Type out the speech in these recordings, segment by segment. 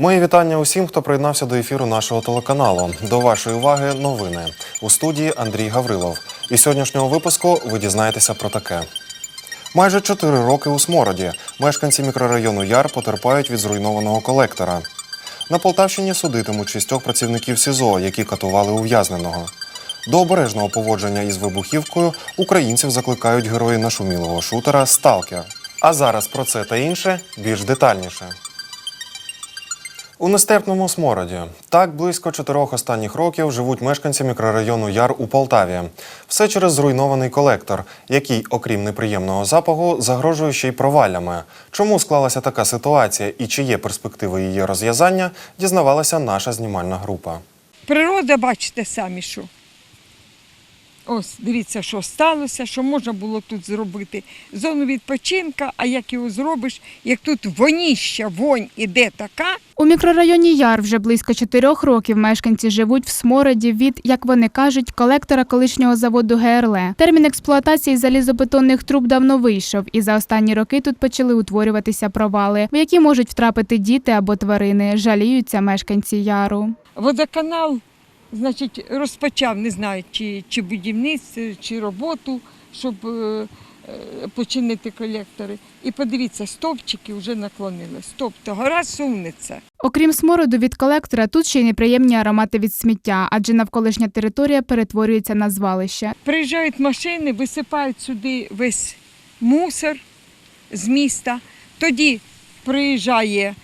Мої вітання усім, хто приєднався до ефіру нашого телеканалу. До вашої уваги новини у студії Андрій Гаврилов. Із сьогоднішнього випуску ви дізнаєтеся про таке. Майже чотири роки у смороді мешканці мікрорайону Яр потерпають від зруйнованого колектора. На Полтавщині судитимуть шістьох працівників СІЗО, які катували ув'язненого. До обережного поводження із вибухівкою українців закликають герої нашумілого шутера Сталкер. А зараз про це та інше більш детальніше. У нестерпному смороді так близько чотирьох останніх років живуть мешканці мікрорайону Яр у Полтаві. Все через зруйнований колектор, який, окрім неприємного запаху, загрожує ще й проваллями. Чому склалася така ситуація і чи є перспективи її розв'язання, дізнавалася наша знімальна група. Природа, бачите самі, що. Ось, дивіться, що сталося, що можна було тут зробити. Зону відпочинка, а як його зробиш, як тут воніща, вонь іде така, У мікрорайоні Яр вже близько чотирьох років мешканці живуть в смороді від, як вони кажуть, колектора колишнього заводу ГРЛ. Термін експлуатації залізобетонних труб давно вийшов, і за останні роки тут почали утворюватися провали, в які можуть втрапити діти або тварини. Жаліються мешканці яру. водоканал, значить, розпочав, не знаю, чи, чи будівництво, чи роботу, щоб е, е, починити колектори. І подивіться, стовпчики вже наклонились. Тобто гора сунеться. Окрім смороду від колектора, тут ще й неприємні аромати від сміття, адже навколишня територія перетворюється на звалище. Приїжджають машини, висипають сюди весь мусор з міста. Тоді приїжджає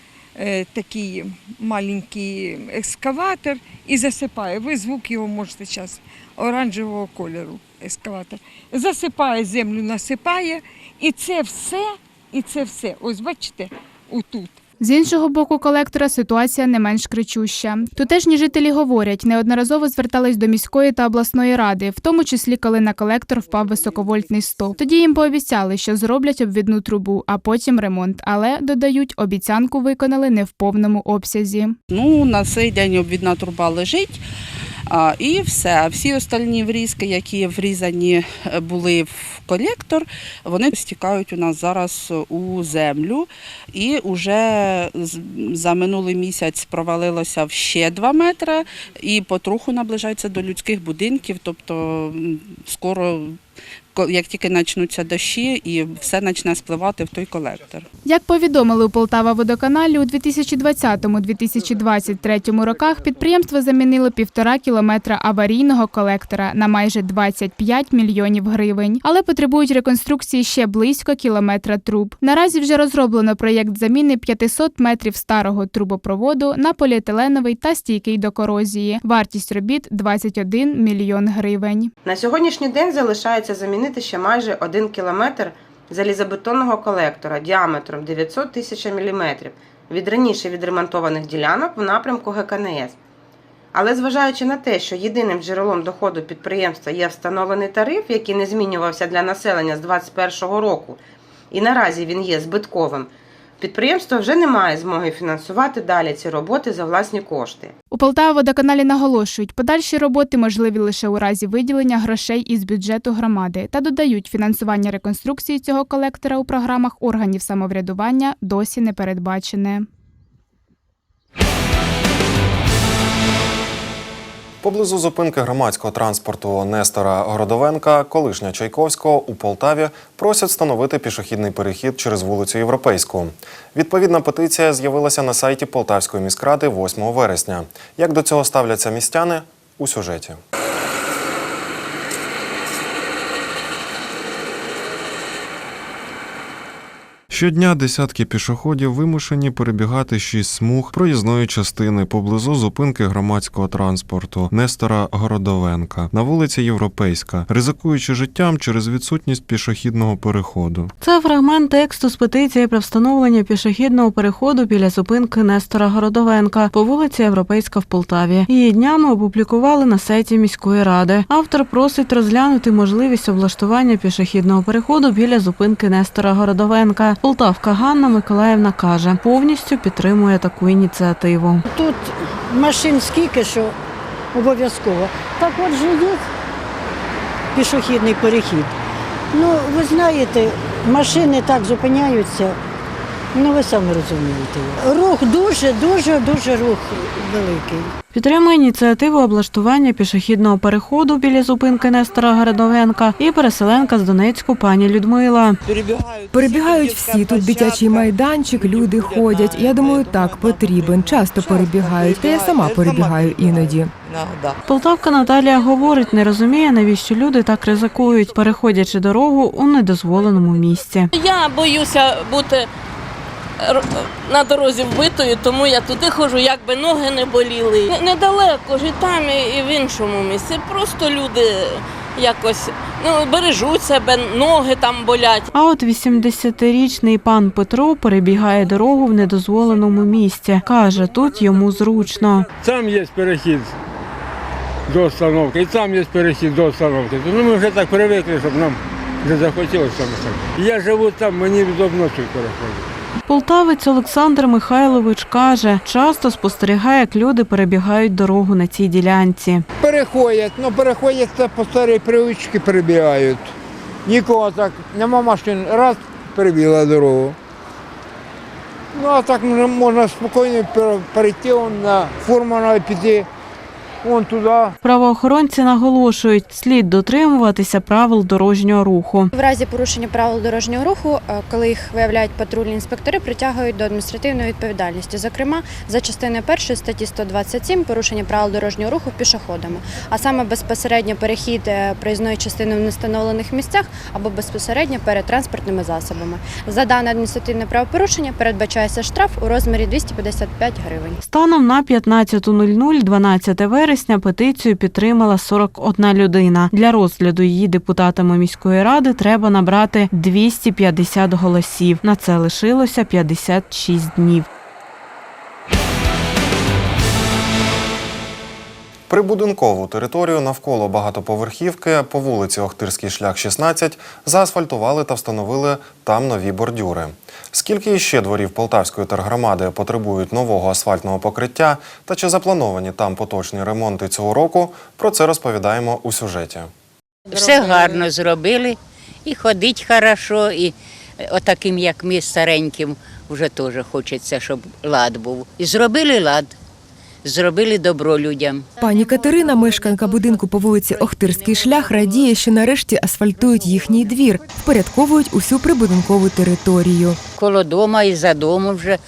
такий маленький екскаватор і засипає. Ви звук його можете зараз оранжевого кольору екскаватор. Засипає землю, насипає, і це все, і це все. Ось бачите, отут. З іншого боку колектора ситуація не менш кричуща. Тутешні жителі говорять, неодноразово звертались до міської та обласної ради, в тому числі коли на колектор впав високовольтний стовп. Тоді їм пообіцяли, що зроблять обвідну трубу, а потім ремонт. Але додають, обіцянку виконали не в повному обсязі. Ну, на цей день обвідна труба лежить. І все. Всі остальні врізки, які врізані е, були в колектор, вони стікають у нас зараз у землю. І вже за минулий місяць провалилося в ще 2 метри і потроху наближається до людських будинків. Тобто скоро, ко- як тільки почнуться дощі, і все почне спливати в той колектор. Як повідомили у Полтава водоканалі, у 2020-2023 роках підприємство замінило півтора кілометра аварійного колектора на майже 25 мільйонів гривень, але потребують реконструкції ще близько кілометра труб. Наразі вже розроблено проєкт заміни 500 метрів старого трубопроводу на поліетиленовий та стійкий до корозії. Вартість робіт 21 мільйон гривень. На сьогоднішній день залишається замінити ще майже 1 кілометр залізобетонного колектора діаметром 900 тисяч мм від раніше відремонтованих ділянок в напрямку ГКНС. Але зважаючи на те, що єдиним джерелом доходу підприємства є встановлений тариф, який не змінювався для населення з 2021 року, і наразі він є збитковим, підприємство вже не має змоги фінансувати далі ці роботи за власні кошти. У Полтава водоканалі наголошують, подальші роботи можливі лише у разі виділення грошей із бюджету громади та додають, фінансування реконструкції цього колектора у програмах органів самоврядування досі не передбачене. Поблизу зупинки громадського транспорту Нестора Городовенка, колишня Чайковського у Полтаві просять встановити пішохідний перехід через вулицю Європейську. Відповідна петиція з'явилася на сайті Полтавської міськради 8 вересня. Як до цього ставляться містяни у сюжеті? Щодня десятки пішоходів вимушені перебігати шість смуг проїзної частини поблизу зупинки громадського транспорту Нестора Городовенка на вулиці Європейська, ризикуючи життям через відсутність пішохідного переходу. Це фрагмент тексту з петиції про встановлення пішохідного переходу біля зупинки Нестора Городовенка по вулиці Європейська в Полтаві. Її днями опублікували на сайті міської ради. Автор просить розглянути можливість облаштування пішохідного переходу біля зупинки Нестора Городовенка. Полтавка Ганна Миколаївна каже, повністю підтримує таку ініціативу. Тут машин скільки, що обов'язково. Так от же є пішохідний перехід. Ну, ви знаєте, машини так зупиняються Ну ви самі розумієте. Рух дуже, дуже, дуже рух великий. Підтримує ініціативу облаштування пішохідного переходу біля зупинки Нестора Городовенка і переселенка з Донецьку пані Людмила. Перебігають всі. Тут дитячий майданчик, люди ходять. Я думаю, так потрібен. Часто перебігають. Та я сама перебігаю іноді. Полтавка Наталія говорить, не розуміє, навіщо люди так ризикують, переходячи дорогу у недозволеному місці. Я боюся бути на дорозі вбитою, тому я туди ходжу, якби ноги не боліли. Недалеко ж і там, і- в іншому місці. Просто люди якось ну, бережуть себе, ноги там болять. А от 80-річний пан Петро перебігає дорогу в недозволеному місці. Каже, тут йому зручно. Там є перехід до остановки, і там є перехід до остановки. Ну, ми вже так привикли, щоб нам не захотілося. Я живу там, мені удобно тут переходити. Полтавець Олександр Михайлович каже, часто спостерігає, як люди перебігають дорогу на цій ділянці. Переходять, ну переходять це по старій привичці перебігають. Нікого так, нема машин, раз перебігла дорогу. Ну а так можна- можна спокійно перейти на фурмана піти, вон туди. Правоохоронці наголошують, слід дотримуватися правил дорожнього руху. В разі порушення правил дорожнього руху, е, коли їх виявляють патрульні інспектори, притягують до адміністративної відповідальності, зокрема за частиною першої статті 127 порушення правил дорожнього руху пішоходами, а саме безпосередньо перехід е, проїзної частини в нестановлених місцях або безпосередньо перед транспортними засобами. За дане адміністративне правопорушення передбачається штраф у розмірі 255 гривень. Станом на 15.00 12 вересня петицію підтримала 41 людина. Для розгляду її депутатами міської ради треба набрати 250 голосів. На це лишилося 56 днів. Прибудинкову територію навколо багатоповерхівки по вулиці Охтирський шлях 16 заасфальтували та встановили там нові бордюри. Скільки іще дворів Полтавської тергромади потребують нового асфальтного покриття та чи заплановані там поточні ремонти цього року, про це розповідаємо у сюжеті. Все гарно зробили, і ходить хорошо, і отаким, як ми стареньким, вже теж хочеться, щоб лад був. І зробили лад, зробили добро людям. Пані Катерина, мешканка будинку по вулиці Охтирський шлях, радіє, що нарешті асфальтують їхній двір, впорядковують усю прибудинкову територію. Коло дома і за домом вже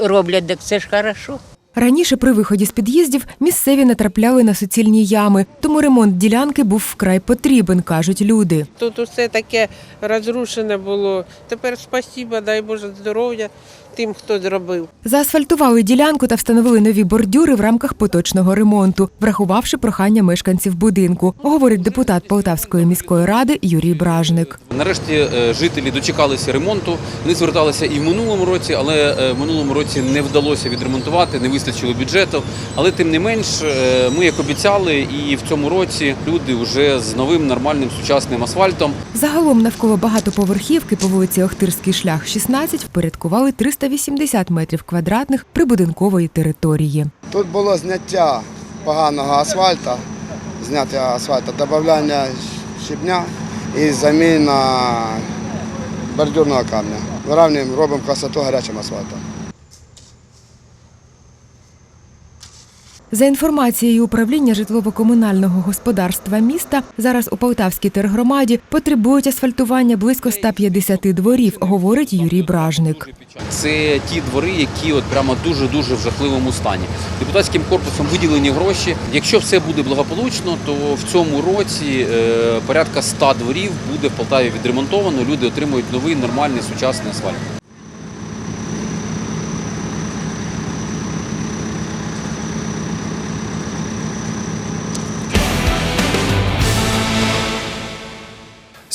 роблять, так це ж хорошо. Раніше при виході з під'їздів місцеві натрапляли на суцільні ями, тому ремонт ділянки був вкрай потрібен, кажуть люди. Тут усе таке розрушене було. Тепер спасіба, дай Боже здоров'я тим, хто зробив. Заасфальтували ділянку та встановили нові бордюри в рамках поточного ремонту, врахувавши прохання мешканців будинку, говорить депутат Полтавської міської ради Юрій Бражник. Нарешті е, жителі дочекалися ремонту. Вони зверталися і в минулому році, але е, в минулому році не вдалося відремонтувати, не вистачило бюджету. Але тим не менш, е, ми як обіцяли, і в цьому році люди вже з новим нормальним сучасним асфальтом. Загалом навколо багатоповерхівки по вулиці Охтирський шлях 16 впорядкували 380 метрів квадратних прибудинкової території. Тут було зняття поганого асфальту, зняття асфальту, додавання щебня і заміна бордюрного камня. Виравнюємо, робимо красоту гарячим асфальтом. За інформацією управління житлово-комунального господарства міста, зараз у Полтавській тергромаді потребують асфальтування близько 150 дворів, говорить Юрій Бражник. Це ті двори, які от прямо дуже дуже в жахливому стані. Депутатським корпусом виділені гроші. Якщо все буде благополучно, то в цьому році е, порядка 100 дворів буде в Полтаві відремонтовано. Люди отримують новий нормальний сучасний асфальт.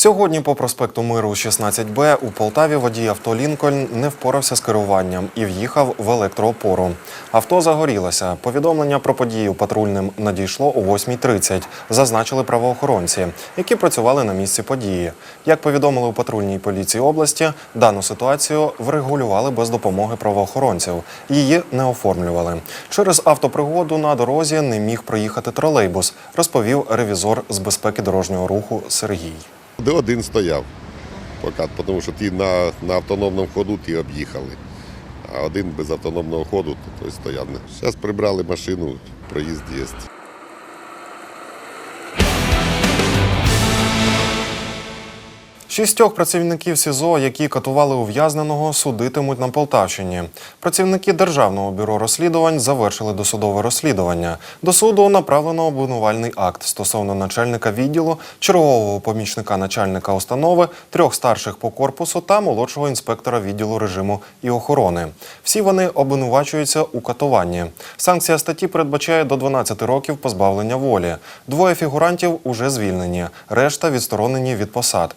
Сьогодні по проспекту Миру 16Б у Полтаві водій авто Лінкольн не впорався з керуванням і в'їхав в електроопору. Авто загорілося. Повідомлення про подію патрульним надійшло о 8.30, зазначили правоохоронці, які працювали на місці події. Як повідомили у патрульній поліції області, дану ситуацію врегулювали без допомоги правоохоронців. Її не оформлювали. Через автопригоду на дорозі не міг проїхати тролейбус, розповів ревізор з безпеки дорожнього руху Сергій. Де один стояв. Тому що ті на, на автономному ходу ті об'їхали. А один без автономного ходу, то той стояв. Зараз прибрали машину, проїзд є. Шістьох працівників СІЗО, які катували ув'язненого, судитимуть на Полтавщині. Працівники Державного бюро розслідувань завершили досудове розслідування. До суду направлено обвинувальний акт стосовно начальника відділу, чергового помічника начальника установи, трьох старших по корпусу та молодшого інспектора відділу режиму і охорони. Всі вони обвинувачуються у катуванні. Санкція статті передбачає до 12 років позбавлення волі. Двоє фігурантів уже звільнені, решта відсторонені від посад.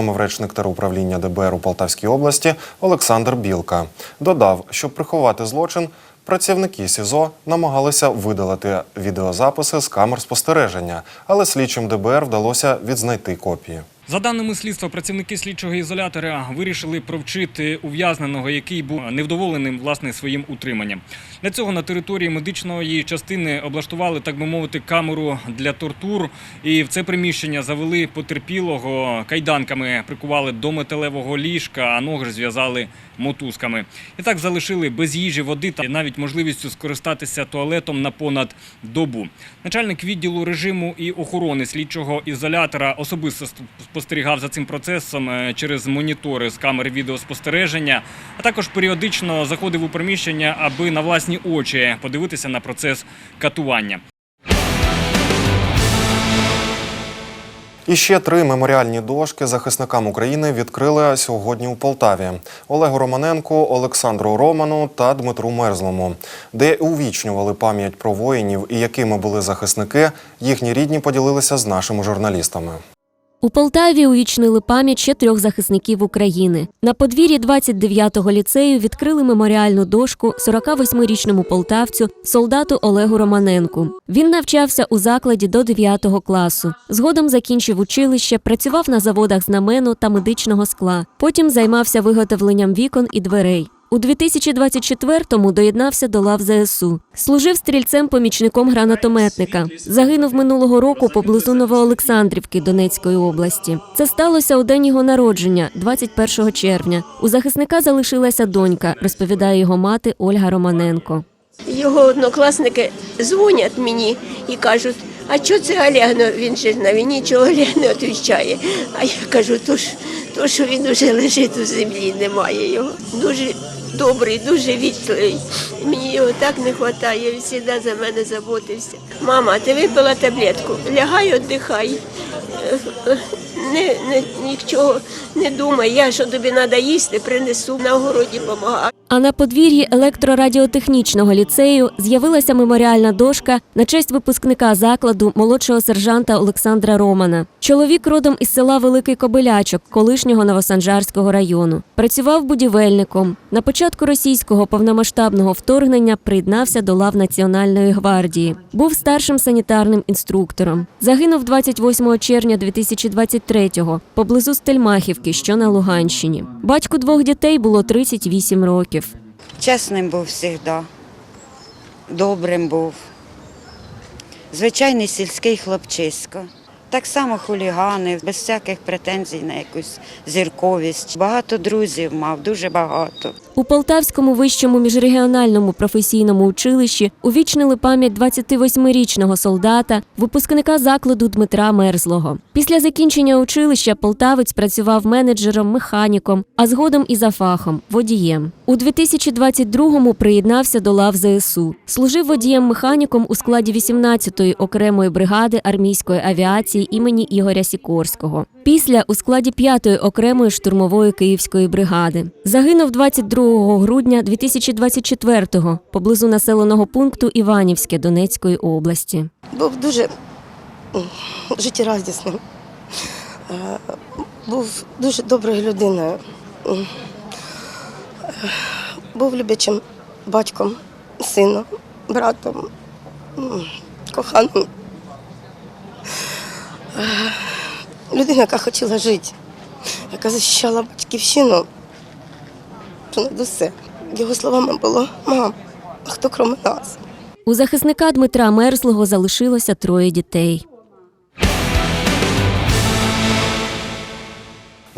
Повідомив речник теруправління ДБР у Полтавській області Олександр Білка. Додав, щоб приховати злочин, працівники СІЗО намагалися видалити відеозаписи з камер спостереження, але слідчим ДБР вдалося відзнайти копії. За даними слідства, працівники слідчого ізолятора вирішили провчити ув'язненого, який був невдоволеним власне своїм утриманням. Для цього на території медичної частини облаштували, так би мовити, камеру для тортур. І в це приміщення завели потерпілого кайданками, прикували до металевого ліжка, а ноги зв'язали мотузками. І так залишили без їжі, води та навіть можливістю скористатися туалетом на понад добу. Начальник відділу режиму і охорони слідчого ізолятора особисто спостерігав за цим процесом е, через монітори з камер відеоспостереження, а також періодично заходив у приміщення, аби на власні очі подивитися на процес катування. І ще три меморіальні дошки захисникам України відкрили сьогодні у Полтаві: Олегу Романенку, Олександру Роману та Дмитру Мерзлому, де увічнювали пам'ять про воїнів і якими були захисники. Їхні рідні поділилися з нашими журналістами. У Полтаві увічнили пам'ять ще трьох захисників України. На подвір'ї 29-го ліцею відкрили меморіальну дошку 48-річному полтавцю, солдату Олегу Романенку. Він навчався у закладі до 9 класу. Згодом закінчив училище, працював на заводах знамену та медичного скла. Потім займався виготовленням вікон і дверей. У 2024-му доєднався до лав ЗСУ. Служив стрільцем-помічником гранатометника. Загинув минулого року поблизу Новоолександрівки Донецької області. Це сталося у день його народження, 21 червня. У захисника залишилася донька, розповідає його мати Ольга Романенко. Його однокласники дзвонять мені і кажуть, а що це Олег? Ну, він же на війні, чого Олег не відповідає. А я кажу, то, ж, то що він уже лежить у землі, немає його. Дуже добрий, дуже вічливий. Мені його так не вистачає, він завжди за мене заботився. Мама, ти випила таблетку, лягай, віддихай. Не, не, нічого не думай, я що тобі треба їсти, принесу на огороді допомагаю. А на подвір'ї електрорадіотехнічного ліцею з'явилася меморіальна дошка на честь випускника закладу молодшого сержанта Олександра Романа. Чоловік родом із села Великий Кобилячок, колишнього Новосанжарського району. Працював будівельником. На початку російського повномасштабного вторгнення приєднався до лав Національної гвардії. Був старшим санітарним інструктором. Загинув 28 червня 2023-го поблизу Стельмахівки, що на Луганщині. Батьку двох дітей було 38 років. Чесним був завжди, добрим був. Звичайний сільський хлопчисько. Так само хулігани, без всяких претензій на якусь зірковість. Багато друзів мав, дуже багато. У Полтавському вищому міжрегіональному професійному училищі увічнили пам'ять 28-річного солдата, випускника закладу Дмитра Мерзлого. Після закінчення училища полтавець працював менеджером, механіком, а згодом і за фахом водієм. У 2022-му приєднався до лав ЗСУ. Служив водієм-механіком у складі 18-ї окремої бригади армійської авіації імені Ігоря Сікорського. Після у складі 5-ї окремої штурмової київської бригади. Загинув 22 грудня 2024-го поблизу населеного пункту Іванівське Донецької області. Був дуже життєрадісним. Е, Був дуже доброю людиною. Е, Був люблячим батьком, сином, братом, коханим. Е, Людина, яка хотіла жити, яка захищала батьківщину понад усе. Його словами було мам, а хто крім нас? У захисника Дмитра Мерзлого залишилося троє дітей.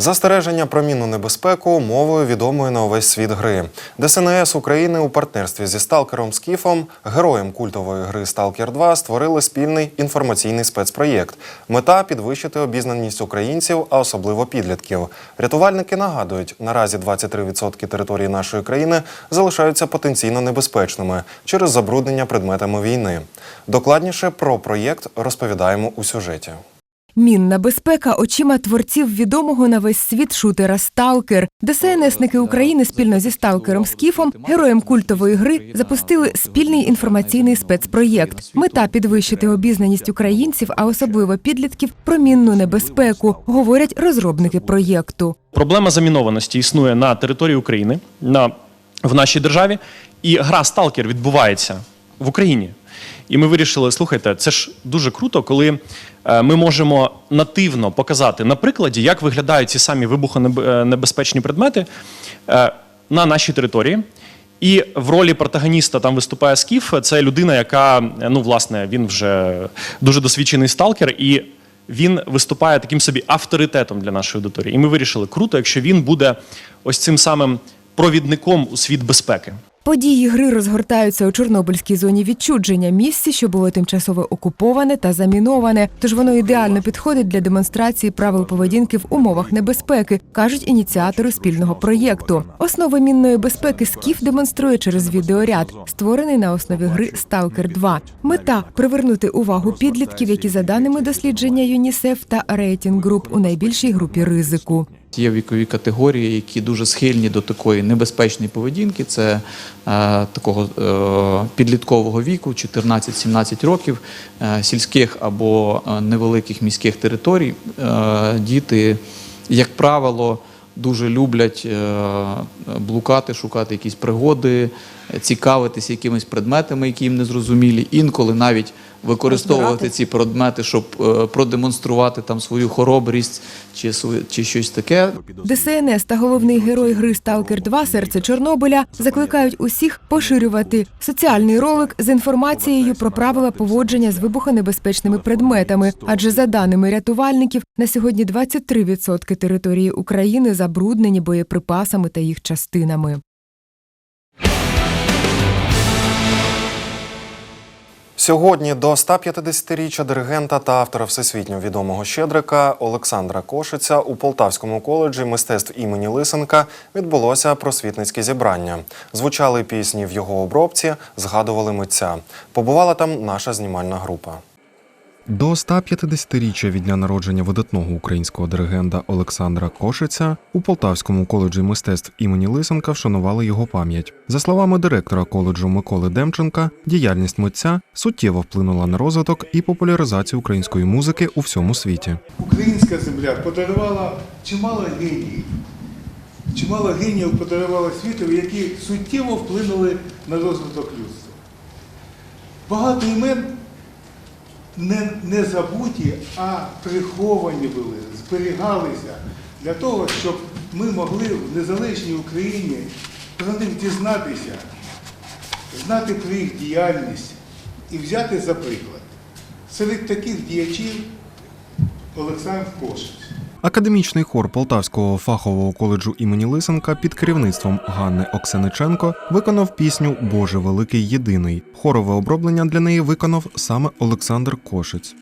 Застереження про мінну небезпеку мовою відомої на увесь світ гри. ДСНС України у партнерстві зі сталкером Скіфом, героєм культової гри Сталкер 2 створили спільний інформаційний спецпроєкт. Мета підвищити обізнаність українців, а особливо підлітків. Рятувальники нагадують, наразі 23% території нашої країни залишаються потенційно небезпечними через забруднення предметами війни. Докладніше про проєкт розповідаємо у сюжеті. Мінна безпека очима творців відомого на весь світ шутера Сталкер. ДСНСники України спільно зі сталкером Скіфом, героєм культової гри, запустили спільний інформаційний спецпроєкт. Мета підвищити обізнаність українців, а особливо підлітків, про мінну небезпеку, говорять розробники проєкту. Проблема замінованості існує на території України, на, в нашій державі, і гра Сталкер відбувається в Україні. І ми вирішили, слухайте, це ж дуже круто, коли ми можемо нативно показати на прикладі, як виглядають ці самі вибухонебезпечні предмети е, на нашій території. І в ролі протагоніста там виступає Скіф. Це людина, яка ну власне він вже дуже досвідчений сталкер, і він виступає таким собі авторитетом для нашої аудиторії. І ми вирішили, круто, якщо він буде ось цим самим провідником у світ безпеки. Події гри розгортаються у Чорнобильській зоні відчудження, місці, що було тимчасово окуповане та заміноване. Тож воно ідеально підходить для демонстрації правил поведінки в умовах небезпеки, кажуть ініціатори спільного проєкту. Основи мінної безпеки Скіф демонструє через відеоряд, створений на основі гри Сталкер 2 Мета привернути увагу підлітків, які за даними дослідження ЮНІСЕФ та рейтинг груп у найбільшій групі ризику. Є вікові категорії, які дуже схильні до такої небезпечної поведінки. Це е, такого е, підліткового віку, 14-17 років, е, сільських або е, невеликих міських територій. Е, діти, як правило, дуже люблять е, блукати, шукати якісь пригоди, цікавитися якимись предметами, які їм не зрозумілі. Інколи навіть використовувати ці предмети, щоб е, продемонструвати там свою хоробрість чи свою- чи щось таке. ДСНС та головний герой гри Сталкер 2 Серце Чорнобиля закликають усіх поширювати соціальний ролик з інформацією про правила поводження з вибухонебезпечними предметами. Адже за даними рятувальників, на сьогодні 23% території України забруднені боєприпасами та їх частинами. Сьогодні до 150-річчя диригента та автора всесвітньо відомого щедрика Олександра Кошиця у Полтавському коледжі мистецтв імені Лисенка відбулося просвітницьке зібрання. Звучали пісні в його обробці, згадували митця. Побувала там наша знімальна група. До 150-річчя від дня народження видатного українського диригента Олександра Кошиця у Полтавському коледжі мистецтв імені Лисенка вшанували його пам'ять. За словами директора коледжу Миколи Демченка, діяльність митця суттєво вплинула на розвиток і популяризацію української музики у всьому світі. Українська земля подарувала чимало геніїв. Чимало геніїв подарувала світові, які суттєво вплинули на розвиток людства. Багато імен не, не забуті, а приховані були, зберігалися для того, щоб ми могли в незалежній Україні про них дізнатися, знати про їх діяльність і взяти за приклад. Серед таких діячів Олександр Кошиць. Академічний хор Полтавського фахового коледжу імені Лисенка під керівництвом Ганни Оксениченко виконав пісню Боже великий єдиний. Хорове оброблення для неї виконав саме Олександр Кошиць.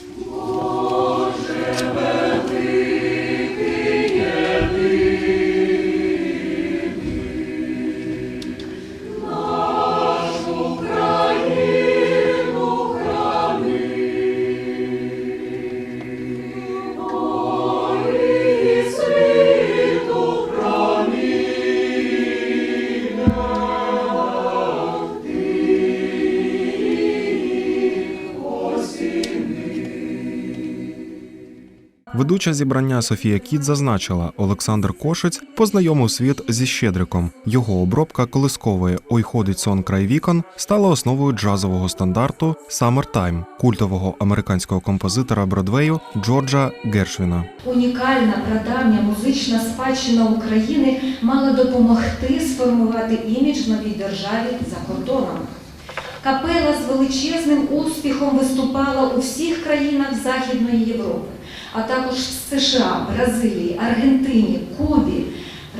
Ведуча зібрання Софія Кіт зазначила, Олександр Кошиць познайомив світ зі Щедриком. Його обробка колискової Ой ходить сон край вікон стала основою джазового стандарту «Summertime» культового американського композитора Бродвею Джорджа Гершвіна. Унікальна прадавня музична спадщина України мала допомогти сформувати імідж новій державі за кордоном. Капела з величезним успіхом виступала у всіх країнах Західної Європи. А також США, Бразилії, Аргентині, Кубі.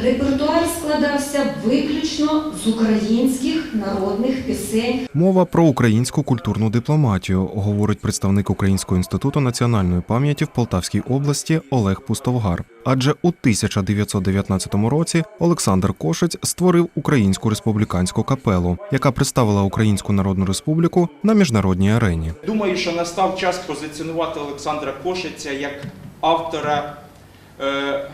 Репертуар складався виключно з українських народних пісень Мова про українську культурну дипломатію, говорить представник Українського інституту національної пам'яті в Полтавській області Олег Пустовгар. Адже у 1919 році Олександр Кошець створив Українську республіканську капелу, яка представила Українську Народну Республіку на міжнародній арені. Думаю, що настав час позиціонувати Олександра Кошиця як автора е,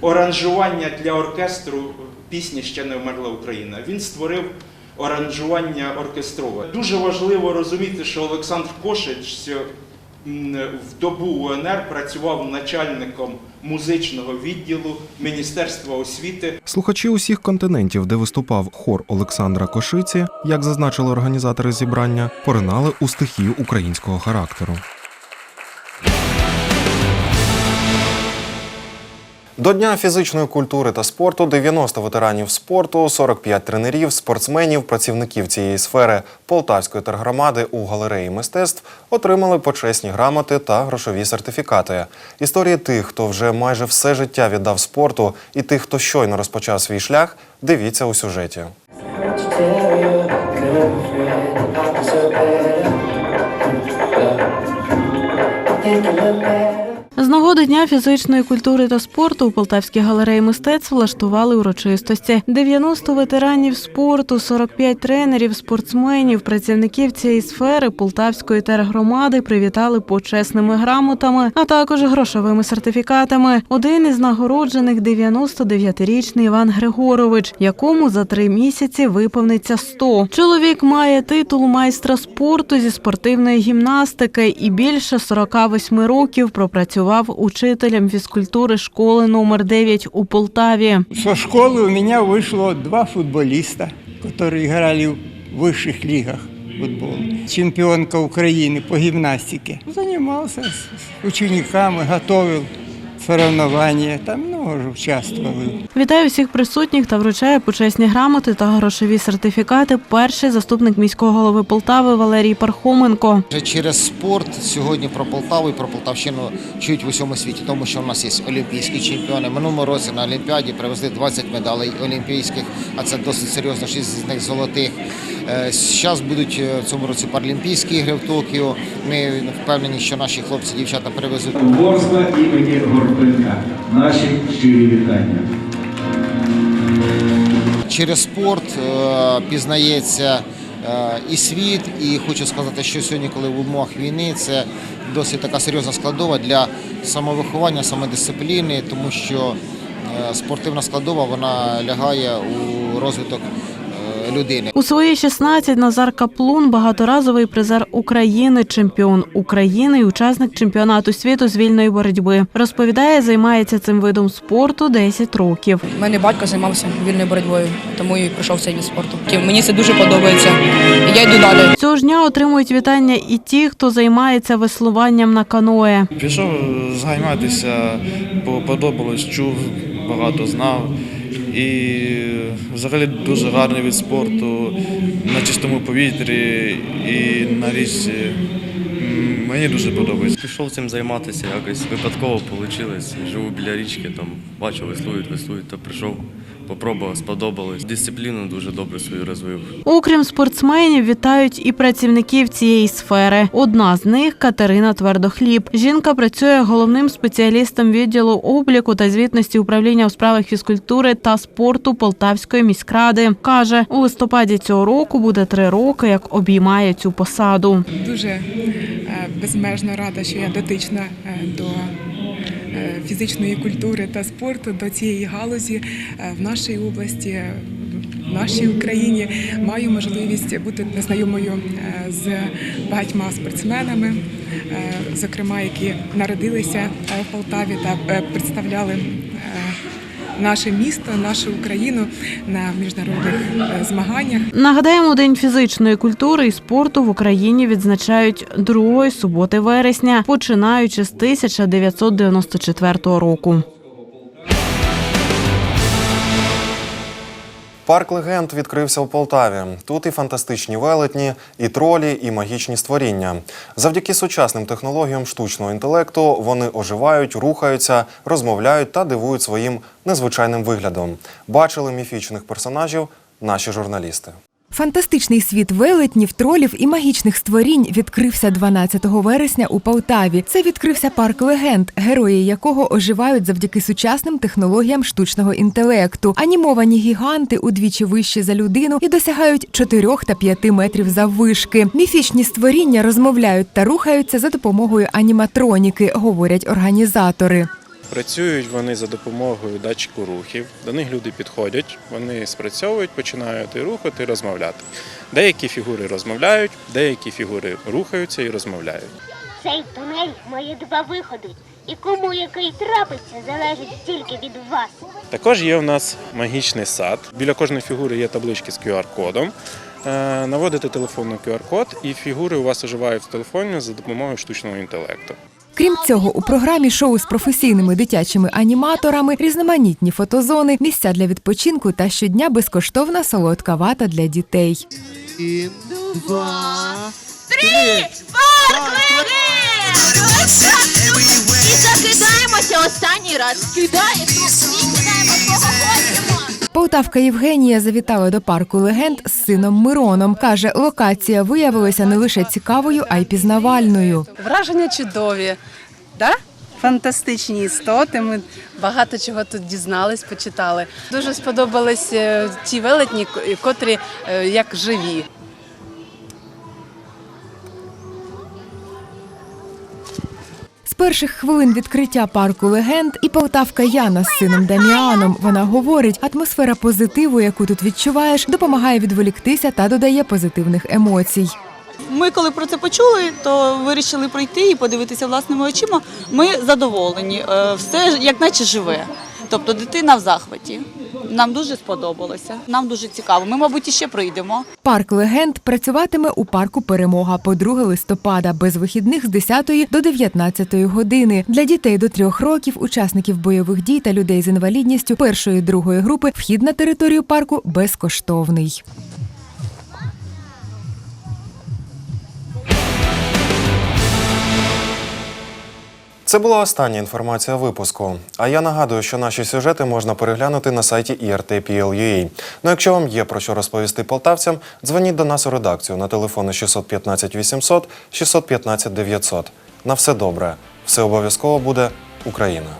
оранжування для оркестру пісні Ще не вмерла Україна. Він створив оранжування оркестрове. Дуже важливо розуміти, що Олександр Кошич в добу УНР працював начальником музичного відділу Міністерства освіти. Слухачі усіх континентів, де виступав хор Олександра Кошиці, як зазначили організатори зібрання, поринали у стихію українського характеру. До Дня фізичної культури та спорту 90 ветеранів спорту, 45 тренерів, спортсменів, працівників цієї сфери Полтавської тергромади у галереї мистецтв отримали почесні грамоти та грошові сертифікати. Історії тих, хто вже майже все життя віддав спорту, і тих, хто щойно розпочав свій шлях, дивіться у сюжеті. З нагоди Дня фізичної культури та спорту у Полтавській галереї мистецтв влаштували урочистості. 90 ветеранів спорту, 45 тренерів, спортсменів, працівників цієї сфери Полтавської тергромади привітали почесними грамотами, а також грошовими сертифікатами. Один із нагороджених 99-річний Іван Григорович, якому за три місяці виповниться 100. Чоловік має титул майстра спорту зі спортивної гімнастики і більше 48 років пропрацював учителем фізкультури школи номер 9 у Полтаві. Со школы у меня вышло два футболиста, которые играли в высших лигах футбола. Чемпионка Украины по гимнастике. Занимался с учениками, готовил соревнования. Там много же участвовали. Вітаю всіх присутніх та вручає почесні грамоти та грошові сертифікати. Перший заступник міського голови Полтави Валерій Пархоменко. Вже через спорт сьогодні про Полтаву і про Полтавщину чують в усьому світі, тому що в нас є олімпійські чемпіони. Минулому році на Олімпіаді привезли 20 медалей олімпійських, а це досить серйозно, 6 з них золотих. Зараз будуть е, в цьому році паралімпійські ігри в Токіо. Ми впевнені, що наші хлопці, дівчата привезуть. Ворскла імені Горпенка. Наші щирі вітання. Через спорт е, пізнається е, і світ, і хочу сказати, що сьогодні, коли в умовах війни, це досить така серйозна складова для самовиховання, самодисципліни, тому що е, спортивна складова вона лягає у розвиток е, людини. У свої 16 Назар Каплун багаторазовий призер України, чемпіон України і учасник чемпіонату світу з вільної боротьби. Розповідає, займається цим видом спорту 10 років. У мене батько займався вільною боротьбою, тому і прийшов в цей від спорту. Мені це дуже подобається. Я йду далі. Цього ж дня отримують вітання і ті, хто займається веслуванням на каное. Пішов займатися, бо подобалось, чув, багато знав. І взагалі дуже гарний від спорту на чистому повітрі і на річці. Мені дуже подобається. Пішов цим займатися, якось випадково вийшло. Живу біля річки, там бачу, веслують, веслують, то прийшов, попробував, сподобалось. Дисципліну дуже добре свою розвив. Окрім спортсменів, вітають і працівників цієї сфери. Одна з них Катерина Твердохліб. Жінка працює головним спеціалістом відділу обліку та звітності управління у справах фізкультури та спорту Полтавської міськради. каже, у листопаді цього року буде три роки, як обіймає цю посаду. Дуже е, безмежно рада, що я дотична е, до фізичної культури та спорту, до цієї галузі е, в нашій області. В нашій Україні маю можливість бути знайомою е, з багатьма спортсменами, е, зокрема, які народилися е, в Полтаві та е, представляли е, наше місто, нашу Україну на міжнародних е, змаганнях. Нагадаємо, День фізичної культури і спорту в Україні відзначають 2 суботи вересня, починаючи з 1994 року. Парк легенд відкрився у Полтаві. Тут і фантастичні велетні, і тролі, і магічні створіння. Завдяки сучасним технологіям штучного інтелекту вони оживають, рухаються, розмовляють та дивують своїм незвичайним виглядом. Бачили міфічних персонажів наші журналісти. Фантастичний світ велетнів, тролів і магічних створінь відкрився 12 вересня у Полтаві. Це відкрився парк легенд, герої якого оживають завдяки сучасним технологіям штучного інтелекту. Анімовані гіганти удвічі вищі за людину і досягають 4 та 5 метрів заввишки. Міфічні створіння розмовляють та рухаються за допомогою аніматроніки, говорять організатори. Працюють вони за допомогою датчику рухів. До них люди підходять, вони спрацьовують, починають і рухати, і розмовляти. Деякі фігури розмовляють, деякі фігури рухаються і розмовляють. Цей тунель має два виходи, і кому який трапиться, залежить тільки від вас. Також є у нас магічний сад. Біля кожної фігури є таблички з QR-кодом. Е, Наводите телефон на QR-код, і фігури у вас оживають в телефоні за допомогою штучного інтелекту. Крім цього, у програмі шоу з професійними дитячими аніматорами, різноманітні фотозони, місця для відпочинку та щодня безкоштовна солодка вата для дітей. Три! І закидаємося останній раз. Кидаємо, кидаємо, кого. Полтавка Євгенія завітала до парку легенд з сином Мироном. Каже, локація виявилася не лише цікавою, а й пізнавальною. Враження чудові, да? фантастичні істоти. Ми багато чого тут дізнались, почитали. Дуже сподобались е, ті велетні, котрі е, як живі. Перших хвилин відкриття парку легенд і полтавка Яна з сином Даміаном. Вона говорить, атмосфера позитиву, яку тут відчуваєш, допомагає відволіктися та додає позитивних емоцій. Ми, коли про це почули, то вирішили пройти і подивитися власними очима. Ми задоволені. Е, Все як наче живе. Тобто дитина в захваті. Нам дуже сподобалося. Нам дуже цікаво. Ми, мабуть, іще прийдемо. Парк легенд працюватиме у парку Перемога по 2 листопада без вихідних з 10 до 19 години. Для дітей до трьох років, учасників бойових дій та людей з інвалідністю першої другої групи вхід на територію парку безкоштовний. Це була остання інформація випуску. А я нагадую, що наші сюжети можна переглянути на сайті IRT.PL.UA. Ну, якщо вам є про що розповісти полтавцям, дзвоніть до нас у редакцію на телефони 615 800 615 900. На все добре. Все обов'язково буде Україна.